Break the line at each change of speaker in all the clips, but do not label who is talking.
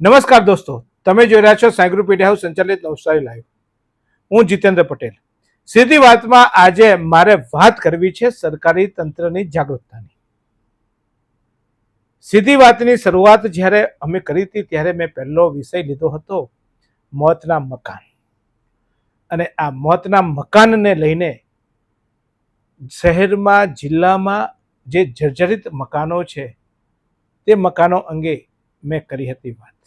નમસ્કાર દોસ્તો, તમે જોઈ રહ્યા છો સાયગ્રુ મીડિયા હાઉસ સંચાલિત નવસારી લાઈવ. હું જીતેન્દ્ર પટેલ. સીધી વાતમાં આજે મારે વાત કરવી છે સરકારી તંત્રની જાગૃતતાની. સીધી વાતની શરૂઆત જ્યારે અમે કરી હતી ત્યારે મેં પહેલો વિષય લીધો હતો મોતના મકાન. અને આ મોતના મકાનને લઈને શહેરમાં, જિલ્લામાં જે જર્જરિત મકાનો છે, તે મકાનો અંગે મેં કરી હતી વાત.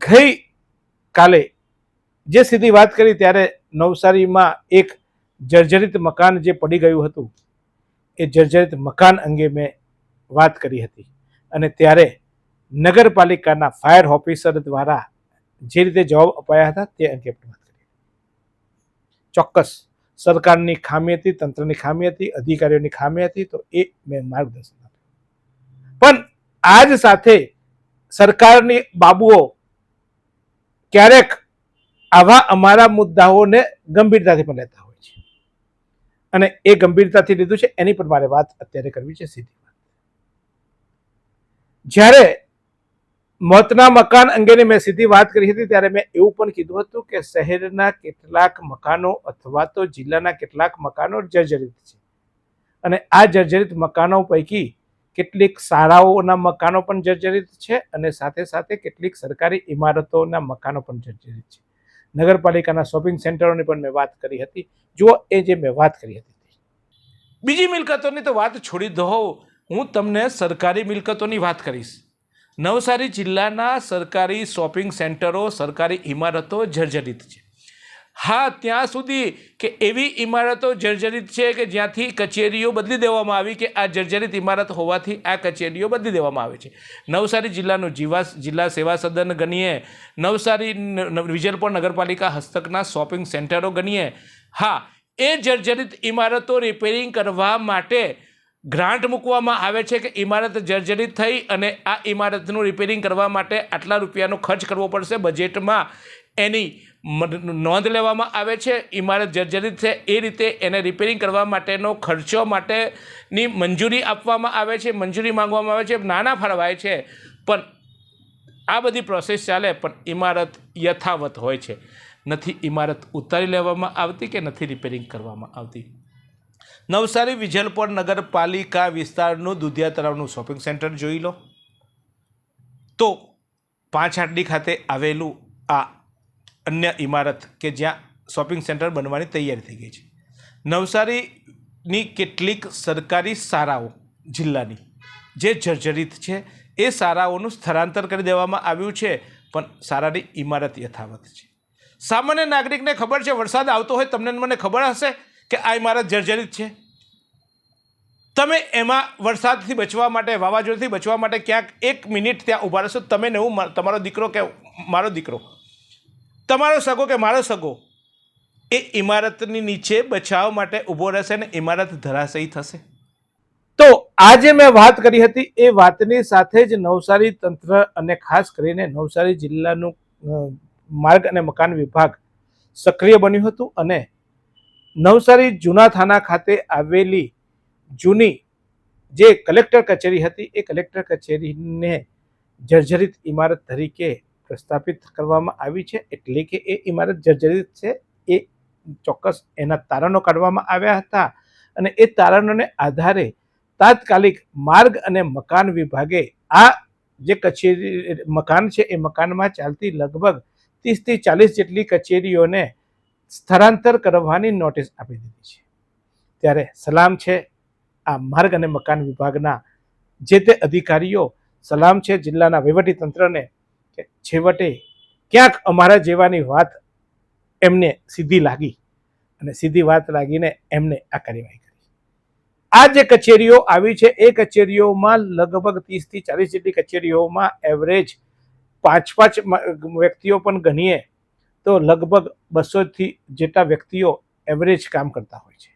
ગઈ કાલે જે સીધી વાત કરી ત્યારે નવસારીમાં એક જર્જરિત મકાન જે પડી ગયું હતું, એ જર્જરિત મકાન અંગે મેં વાત કરી હતી. અને ત્યારે નગરપાલિકાના ફાયર ઓફિસર દ્વારા જે રીતે જવાબ અપાયા હતા તે અંગે પણ વાત કરી. ચોક્કસ સરકારની ખામી હતી, તંત્રની ખામી હતી, અધિકારીઓની ખામી હતી, તો એ મેં માર્ગદર્શન આપ્યું. પણ આજ સાથે સરકારની બાબુઓ ક્યારેક આવા અમારા મુદ્દાઓને ગંભીરતાથી પણ લેતા હોય છે. અને એ ગંભીરતાથી લીધું છે, એની પર મારે વાત અત્યારે કરવી છે, સીધી જ્યારે મોતના મકાન અંગેની મેં સીધી વાત કરી હતી, ત્યારે મેં એવું પણ કીધું હતું કે શહેરના કેટલાક મકાનો અથવા તો જિલ્લાના કેટલાક મકાનો જર્જરિત છે. અને આ જર્જરિત મકાનો પૈકી કેટલીક શાળાઓના મકાનો પણ જર્જરિત છે અને સાથે સાથે કેટલીક સરકારી ઇમારતોના મકાનો પણ જર્જરિત છે. નગરપાલિકાના શોપિંગ સેન્ટરોની પણ મેં વાત કરી હતી. જુઓ, એ જે મેં વાત કરી હતી બીજી મિલકતોની તો વાત છોડી દો. હું તમને સરકારી મિલકતોની વાત કરીશ. નવસારી જિલ્લાના સરકારી શોપિંગ સેન્ટરો, સરકારી ઇમારતો જર્જરિત છે. હા, ત્યાં સુધી કે એવી ઇમારતો જર્જરિત છે કે જ્યાંથી કચેરીઓ બદલી દેવામાં આવી કે આ જર્જરિત ઇમારત હોવાથી આ કચેરીઓ બદલી દેવામાં આવે છે. નવસારી જિલ્લાનું જીવા જિલ્લા સેવા સદન ગણીએ. નવસારી વિજલપોર નગરપાલિકા હસ્તકના શોપિંગ સેન્ટરો ગણીએ. હા, એ જર્જરિત ઇમારતો રિપેરિંગ કરવા માટે ગ્રાન્ટ મૂકવામાં આવે છે કે ઇમારત જર્જરિત થઈ અને આ ઇમારતનું રિપેરિંગ કરવા માટે આટલા રૂપિયાનો ખર્ચ કરવો પડશે બજેટમાં. એની નોંધ લેવામાં આવે છે. ઇમારત જર્જરિત છે. એ રીતે એને રિપેરિંગ કરવા માટેનો ખર્ચો માટેની મંજૂરી આપવામાં આવે છે, મંજૂરી માંગવામાં આવે છે. નાના ફાળવાય છે. પણ આ બધી પ્રોસેસ ચાલે, પણ ઇમારત યથાવત હોય છે. નથી ઇમારત ઉતારી લેવામાં આવતી કે નથી રિપેરિંગ કરવામાં આવતી? નવસારી વિજલપોર નગરપાલિકા વિસ્તારનું દુધિયા તળાવનું શોપિંગ સેન્ટર જોઈ લો. તો પાંચ આટડી ખાતે આવેલું આ અન્ય ઇમારત કે જ્યાં શોપિંગ સેન્ટર બનવાની તૈયારી થઈ ગઈ છે. નવસારીની કેટલીક સરકારી શાળાઓ જિલ્લાની જે જર્જરિત છે, એ શાળાઓનું સ્થળાંતર કરી દેવામાં આવ્યું છે, પણ શાળાની ઇમારત યથાવત છે. સામાન્ય નાગરિકને ખબર છે, વરસાદ આવતો હોય તમને મને ખબર હશે કે આ ઇમારત જર્જરિત છે. તમે એમાં વરસાદથી બચવા માટે, વાવાઝોડાથી બચવા માટે ક્યાંક એક મિનિટ ત્યાં ઊભા રહેશો, તમે ને હું, તમારો દીકરો કે મારો દીકરો તમારો સગો કે મારો સગો? એ ઇમારતની નીચે બચાવ માટે ઊભો રહેશે ને ઇમારત ધરાશયી થશે. તો આજે મેં વાત કરી હતી એ વાતની સાથે જ નવસારી તંત્ર અને ખાસ કરીને નવસારી જિલ્લાનું માર્ગ અને મકાન વિભાગ સક્રિય બન્યું હતું અને નવસારી જૂના થાના ખાતે આવેલી જૂની જે કલેક્ટર કચેરી હતી એ કલેક્ટર કચેરીને જર્જરિત ઇમારત તરીકે પ્રસ્થાપિત કરવામાં આવી છે, એટલે કે એ ઇમારત જર્જરિત છે. એ ચોક્કસ એના તારણો કાઢવામાં આવ્યા હતા અને એ તારણોને આધારે તાત્કાલિક માર્ગ અને મકાન વિભાગે આ જે કચેરી, મકાન છે એ મકાનમાં ચાલતી લગભગ ત્રીસથી ચાલીસ જેટલી કચેરીઓને સ્થળાંતર કરવાની નોટિસ આપી દીધી છે. ત્યારે સલામ છે આ માર્ગ અને મકાન વિભાગના જે તે અધિકારીઓ, સલામ છે જિલ્લાના વહીવટી તંત્રને કે છેવટે ક્યાંક અમારા જેવાની વાત એમને સીધી લાગી અને સીધી વાત લાગીને એમને આ કાર્યવાહી કરી. આ જે કચેરીઓ આવી છે, એ કચેરીઓમાં લગભગ ત્રીસથી ચાલીસ જેટલી કચેરીઓમાં એવરેજ પાંચ પાંચ વ્યક્તિઓ પણ ગણીએ તો લગભગ બસોથી જેટલા વ્યક્તિઓ એવરેજ કામ કરતા હોય છે.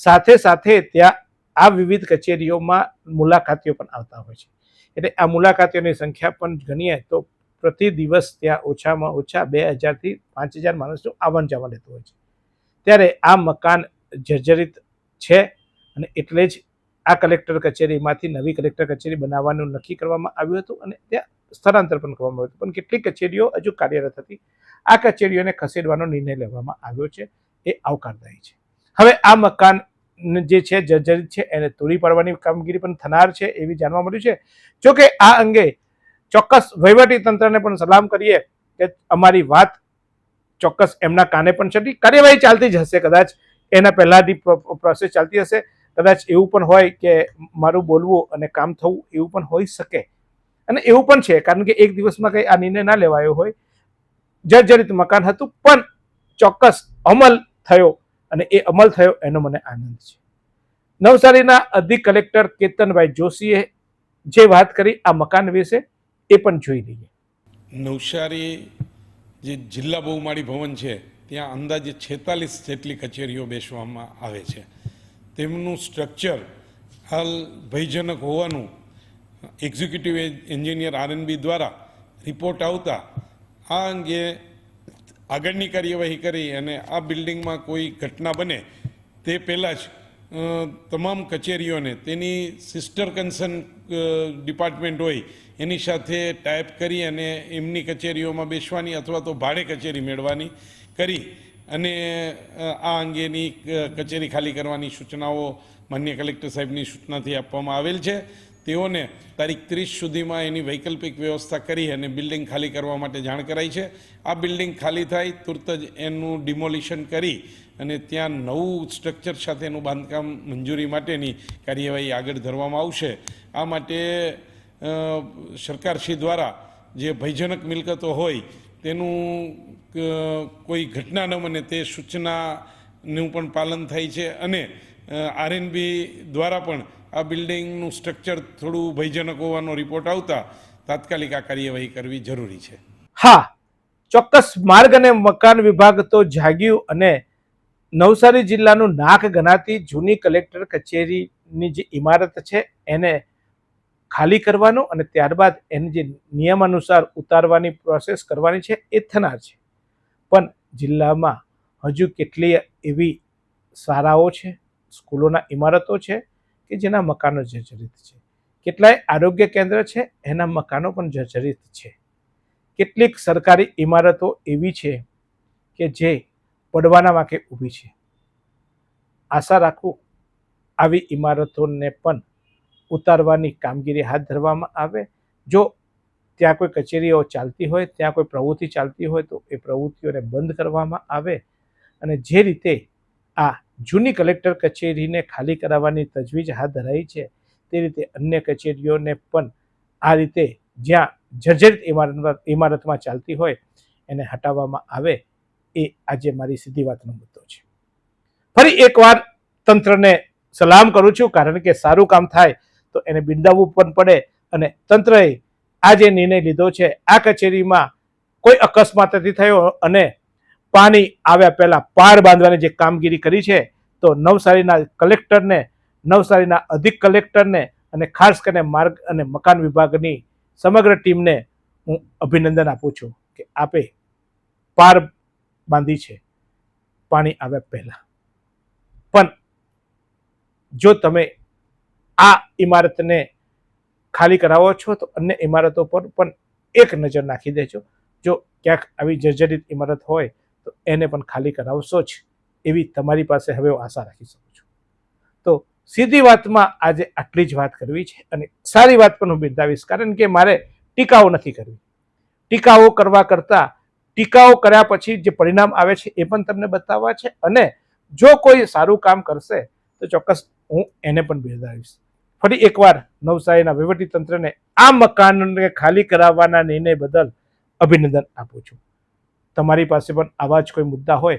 સાથે સાથે ત્યાં આ વિવિધ કચેરીઓમાં મુલાકાતીઓ પણ આવતા હોય છે. એટલે આ મુલાકાતીઓની સંખ્યા પણ ગણીએ તો પ્રતિ દિવસ ત્યાં ઓછામાં ઓછા બે હજારથી પાંચ હજાર માણસનું આવન જાવન રહેતું હોય છે. ત્યારે આ મકાન જર્જરિત છે અને એટલે જ આ કલેક્ટર કચેરીમાંથી નવી કલેક્ટર કચેરી બનાવવાનું નક્કી કરવામાં આવ્યું હતું અને ત્યાં સ્થળાંતર પણ કરવામાં આવ્યું હતું. પણ કેટલીક કચેરીઓ હજુ કાર્યરત હતી. આ કચેરીઓને ખસેડવાનો નિર્ણય લેવામાં આવ્યો છે. એ આવકારદાયી છે. હવે આ મકાન જે છે, જર્જરિત છે, એને તોડી પાડવાની કામગીરી પણ થનાર છે એવી જાણવા મળ્યું છે. જોકે આ અંગે ચોક્કસ વહીવટી તંત્રને પણ સલામ કરીએ કે અમારી વાત ચોક્કસ એમના કાને પણ ચડી કાર્યવાહી ચાલતી જ હશે કદાચ. એના પહેલાંથી પ્રોસેસ ચાલતી હશે. કદાચ એવું પણ હોય કે મારું બોલવું અને કામ થવું એવું પણ હોઈ શકે. અને એવું પણ છે, કારણ કે એક દિવસમાં કંઈ આ નિર્ણય ના લેવાયો હોય. જર્જરિત મકાન હતું, પણ ચોક્કસ અમલ થયો. અને એ અમલ થયો એનો મને આનંદ છે. નવસારીના અધિક કલેક્ટર કેતનભાઈ જોશીએ જે વાત કરી આ મકાન વિશે એ પણ જોઈ લઈએ.
નવસારી જે જિલ્લા બહુમાળી ભવન છે, ત્યાં અંદાજે છેતાલીસ જેટલી કચેરીઓ બેસવામાં આવે છે. તેમનું સ્ટ્રક્ચર હાલ ભયજનક હોવાનું એક્ઝિક્યુટિવ એન્જિનિયર આરએનબી દ્વારા રિપોર્ટ આવતા, આ અંગે આગળની કાર્યવાહી કરી અને આ બિલ્ડિંગમાં કોઈ ઘટના બને, તે પહેલાં જ તમામ કચેરીઓને તેની સિસ્ટર કન્સર્ન ડિપાર્ટમેન્ટ હોય, એની સાથે ટાઈપ કરી અને એમની કચેરીઓમાં બેસવાની અથવા તો ભાડે કચેરી મેળવાની કરી અને આ અંગેની કચેરી ખાલી કરવાની સૂચનાઓ માન્ય કલેક્ટર સાહેબની સૂચનાથી આપવામાં આવેલ છે. તેઓને તારીખ ત્રીસ સુધીમાં એની વૈકલ્પિક વ્યવસ્થા કરી અને બિલ્ડિંગ ખાલી કરવા માટે જાણ કરાઈ છે. આ બિલ્ડિંગ ખાલી થાય તુરત જ એનું ડિમોલિશન કરી અને ત્યાં નવું સ્ટ્રક્ચર સાથેનું બાંધકામ મંજૂરી માટેની કાર્યવાહી આગળ ધરવામાં આવશે. આ માટે સરકારશ્રી દ્વારા જે ભયજનક મિલકતો હોય તેનું કોઈ ઘટના ન બને તે સૂચનાનું પણ પાલન થાય છે અને આરએનબી દ્વારા પણ આ બિલ્ડિંગનું સ્ટ્રક્ચર થોડું ભયજનક હોવાનો રિપોર્ટ આવતા તાત્કાલિક આ કાર્યવાહી કરવી જરૂરી છે.
હા, ચોક્કસ માર્ગ અને મકાન વિભાગ તો જાગ્યું અને નવસારી જિલ્લાનું નાક ગણાતી જૂની કલેક્ટર કચેરીની જે ઇમારત છે, એને ખાલી કરવાનો અને ત્યારબાદ એને જે નિયમાનુસાર ઉતારવાની પ્રોસેસ કરવાની છે, એ થનાર છે. પણ જિલ્લામાં હજુ કેટલીય એવી શાળાઓ છે, સ્કૂલોના ઇમારતો છે કે જેના મકાનો જર્જરિત છે. કેટલાય આરોગ્ય કેન્દ્ર છે, એના મકાનો પણ જર્જરિત છે. કેટલીક સરકારી ઇમારતો એવી છે કે જે પડવાના વાંકે ઊભી છે. આશા રાખું આવી ઇમારતોને પણ ઉતારવાની કામગીરી હાથ ધરવામાં આવે. જો ત્યાં કોઈ કચેરીઓ ચાલતી હોય, ત્યાં કોઈ પ્રવૃત્તિ ચાલતી હોય તો એ પ્રવૃત્તિઓને બંધ કરવામાં આવે અને જે રીતે આ જૂની કલેક્ટર કચેરીને ખાલી કરાવવાની તજવીજ હાથ ધરાઈ છે. તે રીતે અન્ય કચેરીઓને પણ આ રીતે જ્યાં જર્જરિત ઇમારતમાં ઇમારતમાં ચાલતી હોય, એને હટાવવામાં આવે એ આજે મારી સીધી વાતનો મુદ્દો છે. ફરી એકવાર તંત્રને સલામ કરું છું, કારણ કે સારું કામ થાય તો એને બિરદાવવું પણ પડે અને તંત્રએ આ જે નિર્ણય લીધો છે, આ કચેરીમાં કોઈ અકસ્માત થયો અને પાણી આવ્યા પહેલાં પાર બાંધવાની જે કામગીરી કરી છે તો નવસારીના કલેક્ટરને, નવસારીના અધિક કલેક્ટરને અને ખાસ કરીને માર્ગ અને મકાન વિભાગની સમગ્ર ટીમને હું અભિનંદન આપું છું કે આપે પાર બાંધી છે પાણી આવ્યા પહેલા. પણ જો તમે આ ઇમારતને ખાલી કરાવો છો તો અન્ય ઇમારતો પર પણ એક નજર નાખી દેજો. જો ક્યાંક આવી જર્જરિત ઇમારત હોય તો એને પણ ખાલી કરાવશો જ. એવી તમારી પાસે હવે આશા રાખી શકું છું. તો સીધી વાતમાં આજે આટલી જ વાત કરવી છે અને સારી વાત પણ હું બિરદાવીશ કારણ કે મારે ટીકાઓ નથી કરવી. ટીકાઓ કરવા કરતાં ટીકાઓ કર્યા પછી જે પરિણામ આવે છે એ પણ તમને બતાવવા છે અને જો કોઈ સારું કામ કરશે તો ચોક્કસ હું એને પણ બિરદાવીશ. ફરી એકવાર નવસારીના વહીવટી તંત્રને આ મકાનને ખાલી કરાવવાના નિર્ણય બદલ અભિનંદન આપું છું. તમારી પાસે પણ આવા જ કોઈ મુદ્દા હોય